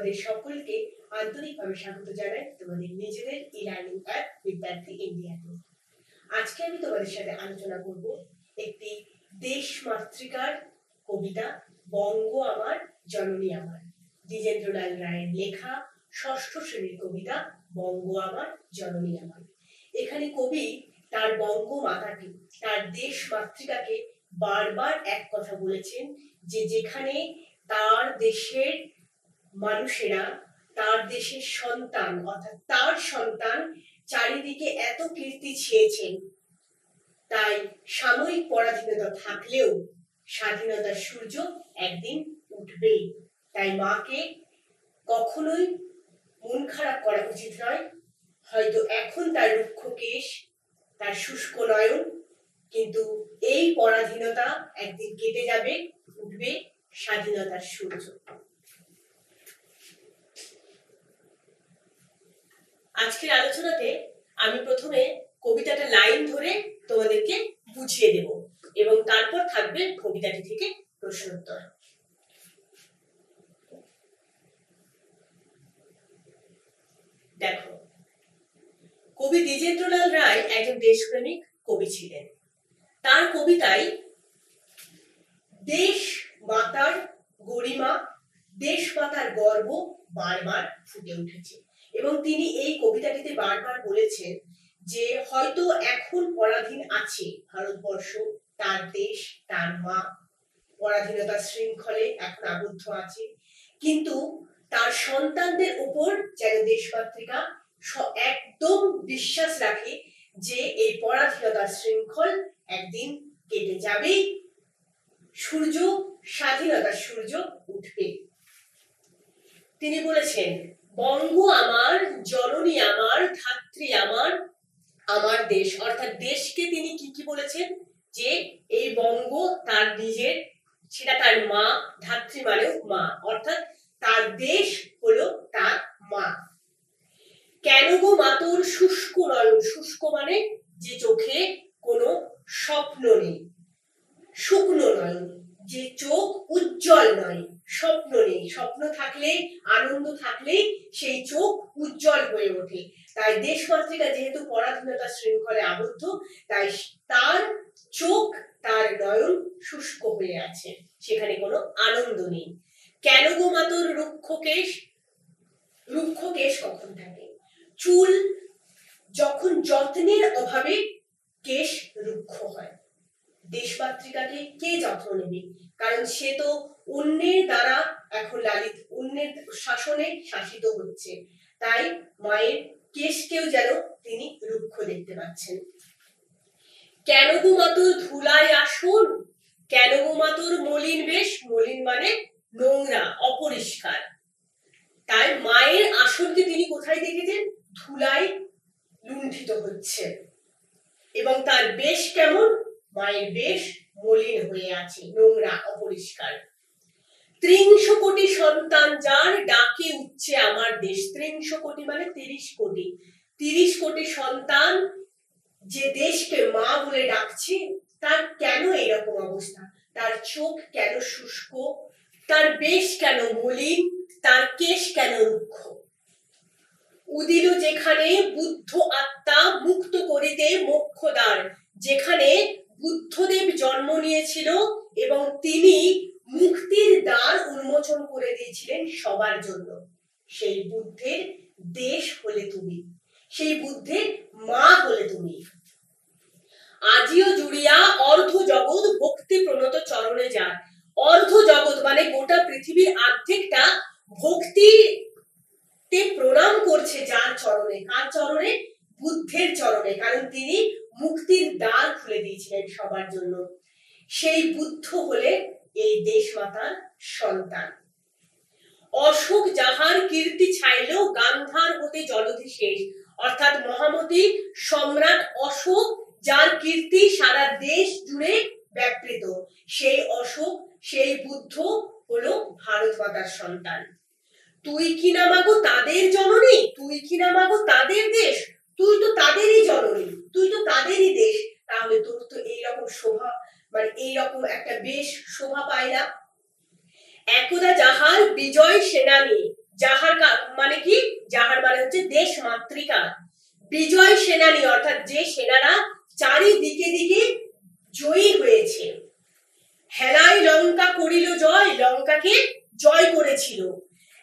তোমাদের সকলকে আন্তরিকভাবে স্বাগত জানাই তোমাদের নিজেদের ই লার্নিং অ্যাপ বিদ্যার্থী ইন্ডিয়াতে। আজকে আমি তোমাদের সাথে আলোচনা করব একটি দেশ মাতৃকার কবিতা, বঙ্গ আমার, জননী আমার। দ্বিজেন্দ্রলাল রায়ের লেখা ষষ্ঠ শ্রেণির কবিতা, বঙ্গ আমার, জননী আমার। এখানে কবি তার বঙ্গ মাতাকে, তার দেশ মাতৃকাকে বারবার এক কথা বলেছেন যে যেখানে তার দেশের মানুষেরা তার দেশের সন্তান, অর্থাৎ তার সন্তান চারিদিকে এত কীর্তি ছেয়েছেন। তাই সাময়িক পরাধীনতা থাকলেও স্বাধীনতার সূর্য একদিন উঠবেই। তাই মাকে কখনোই মন খারাপ করা উচিত নয়। হয়তো এখন তার রুক্ষ কেশ, তার শুষ্ক নয়ন, কিন্তু এই পরাধীনতা একদিন কেটে যাবে, উঠবে স্বাধীনতার সূর্য। আজকের আলোচনাতে আমি প্রথমে কবিতাটা লাইন ধরে তোমাদেরকে বুঝিয়ে দেব এবং তারপর থাকবে কবিতাটি থেকে প্রশ্নোত্তর। দেখো, কবি দ্বিজেন্দ্রলাল রায় একজন দেশপ্রেমিক কবি ছিলেন। তার কবিতায় দেশ মাতার গরিমা, দেশ মাতার গর্ব বারবার ফুটে উঠেছে। এবং তিনি এই কবিতাটিতে বারবার বলেছেন যে হয়তো এখন পরাধীন আছে, ভারতবর্ষ, তার দেশ, তার মা। পরাধীনতার শৃঙ্খলে এখন আবদ্ধ আছে। কিন্তু তার সন্তানদের উপর যেন দেশমাতৃকা একদম বিশ্বাস রাখে যে এই পরাধীনতার শৃঙ্খল একদিন কেটে যাবে। সূর্য, স্বাধীনতার সূর্য উঠবে। তিনি বলেছেন বঙ্গ আমার, জননী আমার, ধাত্রী আমার আমার দেশ। অর্থাৎ দেশকে তিনি কি কি বলেছেন? যে এই বঙ্গ তার নিজের, সেটা তার মা, ধাত্রী মানেও মা। অর্থাৎ তার দেশ হলো তার মা। কেন গো মাতর শুষ্ক নয়ন? শুষ্ক মানে যে চোখে কোনো স্বপ্ন নেই, শুকনো নয় যে চোখ উজ্জ্বল নয়। স্বপ্ন নেই। স্বপ্ন থাকলে আনন্দ থাকলে সেই চোখ উজ্জ্বল হয়ে ওঠে। তাই দেশমাতৃকা যেহেতু পরাধীনতা শৃঙ্খলে আবদ্ধ, তাই তার চোখ, তার নয়ন শুষ্ক হয়ে আছে। সেখানে কোনো আনন্দ নেই। কেন গো মাতর রুক্ষ কেশ রুক্ষ কেশ কখন থাকে? চুল যখন যত্নের অভাবে কেশ রুক্ষ হয়। দেশমাতৃকাকে কে যত্ন নেবে? কারণ সে তো অন্যের দ্বারা এখন লালিত, অন্যের শাসনে শাসিত হচ্ছে। তাই মায়ের কেশকেও যেন তিনি রুক্ষ দেখতে পাচ্ছেন। কেন ধুলায় আসন কেন মলিন বেশ? মলিন মানে নোংরা, অপরিষ্কার। তাই মায়ের আসনকে তিনি কোথায় দেখেছেন? ধুলায় লুণ্ঠিত হচ্ছে। এবং তার বেশ কেমন? মায়ের বেশ মলিন হয়ে আছে, নোংরা, অপরিষ্কার। ত্রিংশ কোটি সন্তান যার ডাকে উঠছে আমার দেশ। ত্রিংশ কোটি মানে তিরিশ কোটি। তিরিশ কোটি সন্তান যে দেশকে মা বলে ডাকছে, তার কেন এরকম অবস্থা? তার চোখ কেন শুষ্ক? তার বেশ কেন মলিন? তার কেশ কেন রুক্ষ? উদিল যেখানে বুদ্ধ আত্মা মুক্ত করিতে মোক্ষদ্বার যেখানে বুদ্ধদেব জন্ম নিয়েছিল এবং তিনি মুক্তির দ্বার উন্মোচন করে সবার জন্য। সেই বুদ্ধের দেশ হলে তুমি, সেই বুদ্ধের মা হলে তুমি। আজিও জুড়িয়া অর্ধ জগৎ ভক্তি প্রণত চরণে যান অর্ধ জগৎ মানে গোটা পৃথিবীর অর্ধেকটা ভক্তি তে প্রণাম করছে যার চরণে, কার চরণে? বুদ্ধের চরণে, কারণ তিনি মুক্তির দ্বার খুলে দিয়েছিলেন সবার জন্য। সেই বুদ্ধ হলে এই দেশ মাতার সন্তান। অশোক যাহার কীর্তি ছাইল গান্ধার হতে জলধি শেষ। অর্থাৎ মহামতি, সম্রাট অশোক, যার কীর্তি সারা দেশ জুড়ে ব্যাপৃত। সেই অশোক, সেই বুদ্ধ হলো ভারত মাতার সন্তান। তুই কি না মাগো তাদের জননী? তুই কি না মাগো তাদের দেশ? তুই তো তাদেরই জননী, তুই তো তাদেরই দেশ। তাহলে তোর তো এইরকম শোভা মানে এইরকম একটা বেশ শোভা পায় না। একদা যাহার বিজয় সেনানী, যাহার মানে কি? যাহার মানে হচ্ছে দেশ মাতৃকা। বিজয় সেনানী, অর্থাৎ যে সেনারা চারিদিকে দিকে জয়ী হয়েছে। হেলাই লঙ্কা করিল জয়, লঙ্কাকে জয় করেছিল।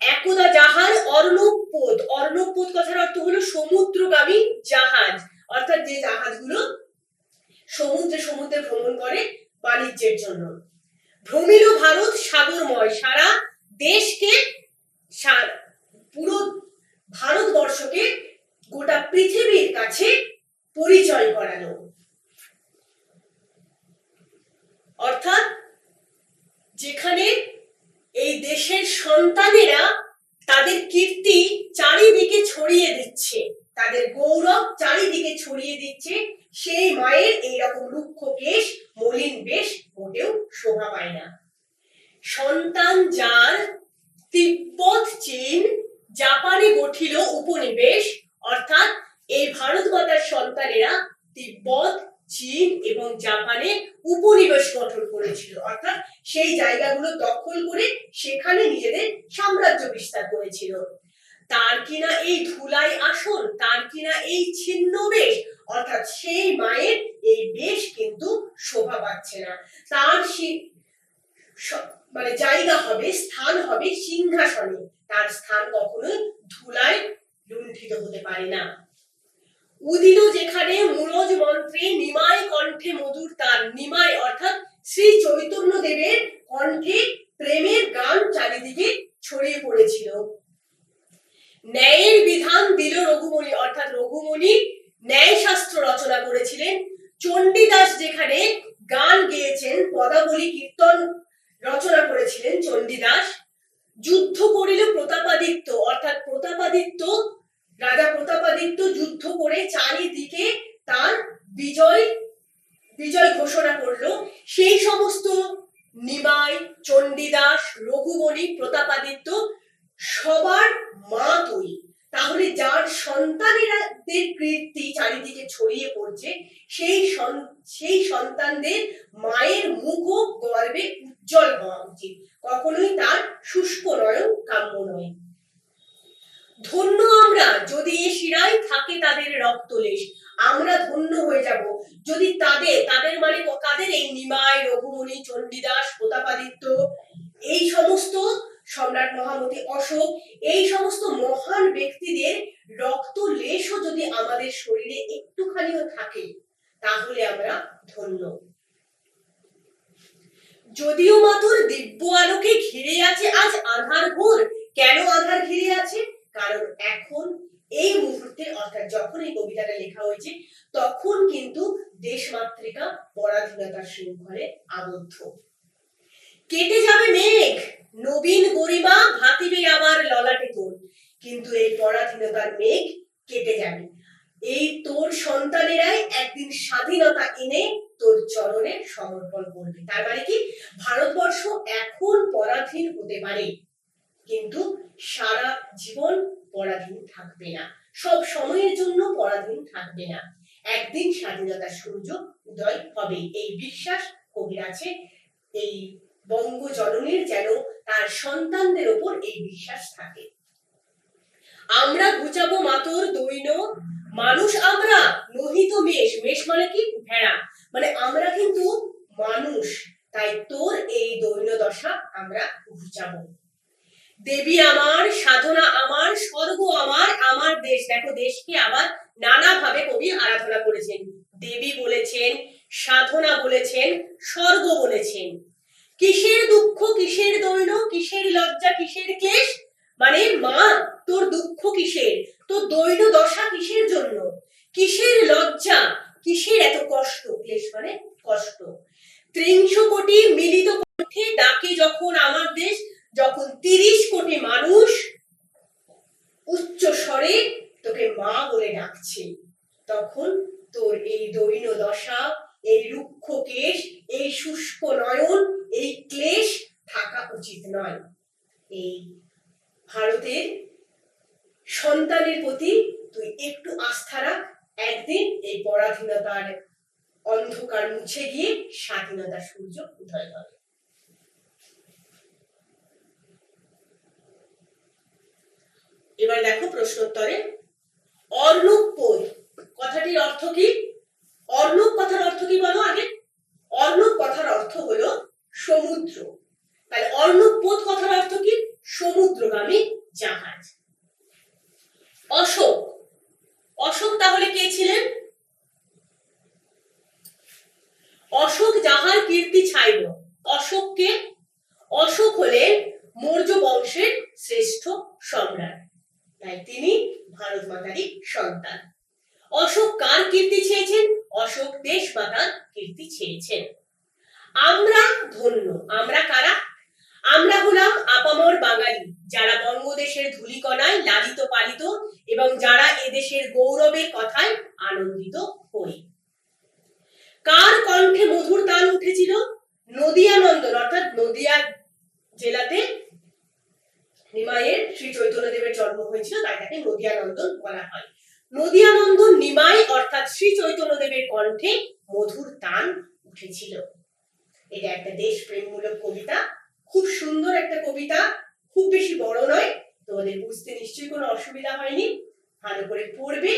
একদা যাহার অর্ণবপোত অর্ণবপোত কথার অর্থ হলো সমুদ্রগামী জাহাজ। অর্থাৎ যে জাহাজগুলো সমুদ্রে সমুদ্রে ভ্রমণ করে বাণিজ্যের জন্য। ভ্রমিল ভারত সাগরময়। সারা দেশকে পুরো ভারতবর্ষকে গোটা পৃথিবীর কাছে পরিচয় করানো অর্থাৎ যেখানে এই দেশের সন্তানেরা তাদের কীর্তি চারিদিকে ছড়িয়ে দিচ্ছে। তাদের গৌরব চারিদিকে ছড়িয়ে দিচ্ছে। সেই মায়ের এইরকম রুক্ষ কেশ, মলিন বেশ মোটেও শোভা পায় না। সন্তান যার তিব্বত চীন, জাপানে গঠিল উপনিবেশ, অর্থাৎ এই ভারত মাতার সন্তানেরা তিব্বত, চীন এবং জাপানে উপনিবেশ গঠন করেছিল। অর্থাৎ সেই জায়গাগুলো দখল করে সেখানে নিজেদের সাম্রাজ্য বিস্তার করেছিল। তার কিনা এই ধুলাই আসন তার কিনা এই ছিন্ন বেশ, অর্থাৎ সেই মায়ের এই বেশ কিন্তু শোভা পাচ্ছে না। তার মানে জায়গা হবে, স্থান হবে সিংহাসনে। তার স্থান কখনোই ধুলায় লুণ্ঠিত হতে পারে না। উদিত যেখানে মুরজ মন্ত্রে নিমায় কণ্ঠে মধুর তার নিমায় অর্থাৎ শ্রী চৈতন্য দেবের কণ্ঠে প্রেমের গান চারিদিকে ছড়িয়ে পড়েছিল। ন্যায়ের বিধান দিল রঘুমণি, অর্থাৎ রঘুমণি ন্যায় শাস্ত্র রচনা করেছিলেন। চণ্ডীদাস যেখানে গান গেয়েছেন, পদাবলী কীর্তন রচনা করেছিলেন চণ্ডীদাস। যুদ্ধ করিল প্রতাপাদিত্য, অর্থাৎ প্রতাপাদিত্য, রাজা প্রতাপাদিত্য যুদ্ধ করে চারিদিকে তার বিজয় বিজয় ঘোষণা করল। সেই সমস্ত নিমাই, চণ্ডীদাস, রঘুমণি, প্রতাপাদিত্য সবার মা তুই। তাহলে যার সন্তানেরাদের কীর্তি চারিদিকে ছড়িয়ে পড়ছে, সেই সেই সন্তানদের মায়ের মুখ ও গর্বে উজ্জ্বল হওয়া উচিত। কখনোই তার শুষ্ক নয়ন, কাম্য নয়। ধন্য আমরা যদি এ শিরায় থাকে তাদের রক্তলেশ। আমরা ধন্য হয়ে যাব যদি তাদের তাদের মানে কাদের এই নিমাই, রঘুমণি, চণ্ডীদাস, প্রতাপাদিত্য, এই সমস্ত সম্রাট মহামতি অশোক, এই সমস্ত মহান ব্যক্তিদের রক্ত লেশও যদি আমাদের শরীরে একটুখানিও থাকে, তাহলে আমরা ধন্য। যদিও মাতুর দিব্য আলোকে ঘিরে আছে আজ আধার ঘোর কেন আধার ঘিরে আছে? কারণ এখন, এই মুহূর্তে, অর্থাৎ যখন এই কবিতাটা লেখা হয়েছে, তখন কিন্তু দেশমাতৃকা পরাধীনতার শৃঙ্খলে আবদ্ধ। কেটে যাবে মেঘ! নবীন গরিমা ভাতিবে আবার ললাটে তোর। কিন্তু এই পরাধীনতার মেঘ কেটে যাবে। এই তোর সন্তানেরাই একদিন স্বাধীনতা এনে তোর চরণে সমর্পণ করবে। তার মানে কি? ভারতবর্ষ এখন পরাধীন হতে পারে, কিন্তু সারা জীবন পরাধীন থাকবে না। সব সময়ের জন্য পরাধীন থাকবে না। একদিন স্বাধীনতার সূর্য উদয় হবে। এই বিশ্বাস কবির আছে। এই বঙ্গ জননীর যেন তার সন্তানদের ওপর এই বিশ্বাস থাকে। আমরা ঘুচাবো মাতর, দৈন, মানুষ আমরা নহিত মেষ। মেষ মানে কি? ভেড়া। মানে আমরা কিন্তু মানুষ, তাই তোর এই দৈন দশা আমরা ঘুচাবো। দেবী আমার, সাধনা আমার, স্বর্গ আমার আমার দেশ। দেখো, দেশকে আবার নানা ভাবে কবি আরাধনা করেছেন। দেবী বলেছেন, সাধনা বলেছেন, স্বর্গ বলেছেন। কিসের দুঃখ, কিসের দৈন কিসের লজ্জা, কিসের ক্লেশ? মানে মা, তোর দুঃখ কিসের? তোর দৈন দশা কিসের জন্য? কিসের লজ্জা? কিসের এত কষ্ট? ক্লেশ মানে কষ্ট। ত্রিংশ কোটি মিলিত কণ্ঠে ডাকে যখন আমার দেশ, যখন তিরিশ কোটি মানুষ উচ্চ স্বরে তোকে মা বলে ডাকছে, তখন তোর এই দৈন দশা, এই রুক্ষ কেশ এই শুষ্ক নয়ন এই ক্লেশ থাকা উচিত নয়। এই ভারতের সন্তানের প্রতি তুই একটু আস্থা রাখ, একদিন এই পরাধীনতার অন্ধকার মুছে গিয়ে স্বাধীনতার সূর্য উদয় হবে। এবার দেখো প্রশ্নোত্তরে অর্ণব পোল কথাটির অর্থ কি অর্ণব কথার অর্থ কি বলো আগে অর্ণব কথার অর্থ হলো সমুদ্র তাহলে অর্ণব পোত কথার অর্থ কি সমুদ্রগামী জাহাজ অশোক অশোক তাহলে কে ছিলেন অশোক যাহার কীর্তি ছাইব অশোককে অশোক হলেন মৌর্য বংশের শ্রেষ্ঠ সম্রাট। তাই তিনি ভারত মাতারই সন্তান। অশোক কার কীর্তি চেয়েছেন অশোক দেশ মাতার কীর্তি চেয়েছেন আমরা ধন্য, আমরা কারা? আমরা হলাম আপামর বাঙালি, যারা বঙ্গদেশের ধূলিকণায় লালিত পালিত এবং যারা এদেশের গৌরবের কথায় আনন্দিত হই। কার কণ্ঠে মধুর তান উঠেছিল? নদিয়া নন্দন, অর্থাৎ নদিয়া জেলাতে নিমাইয়ের শ্রী চৈতন্যদেবের জন্ম হয়েছিল, তাই তাকে নদিয়া নন্দন বলা হয়। নদিয়া নন্দন নিমাই, অর্থাৎ শ্রী চৈতন্যদেবের কণ্ঠে মধুর তান উঠেছিল। এটা একটা দেশপ্রেমমূলক কবিতা, খুব সুন্দর একটা কবিতা, খুব বেশি বড় নয়, তোমাদের বুঝতে নিশ্চয়ই কোনো অসুবিধা হয়নি। ভালো করে পড়বে,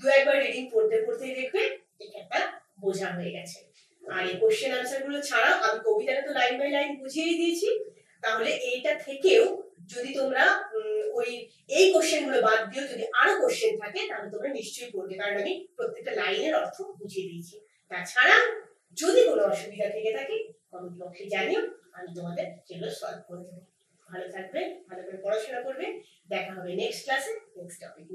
দু একবার রিডিং পড়তে পড়তে দেখবে, এটা একটা বোঝা হয়ে গেছে আর এই কোশ্চেন আনসারগুলো ছাড়াও আমি কবিতাটা তো লাইন বাই লাইন বুঝিয়েই দিয়েছি। তাহলে এইটা থেকেও যদি তোমরা ওই, এই কোশ্চেনগুলো বাদ দিয়েও যদি আরও কোশ্চেন থাকে, তাহলে তোমরা নিশ্চয়ই পড়বে। কারণ আমি প্রত্যেকটা লাইনের অর্থ বুঝিয়ে দিয়েছি। তাছাড়া যদি কোনো অসুবিধা থেকে থাকে কমেন্ট বক্সে জানিও, আমি তোমাদের সেগুলো সলভ করে দেবো। ভালো থাকবে, ভালো করে পড়াশোনা করবে। দেখা হবে নেক্সট ক্লাসে নেক্সট টপিক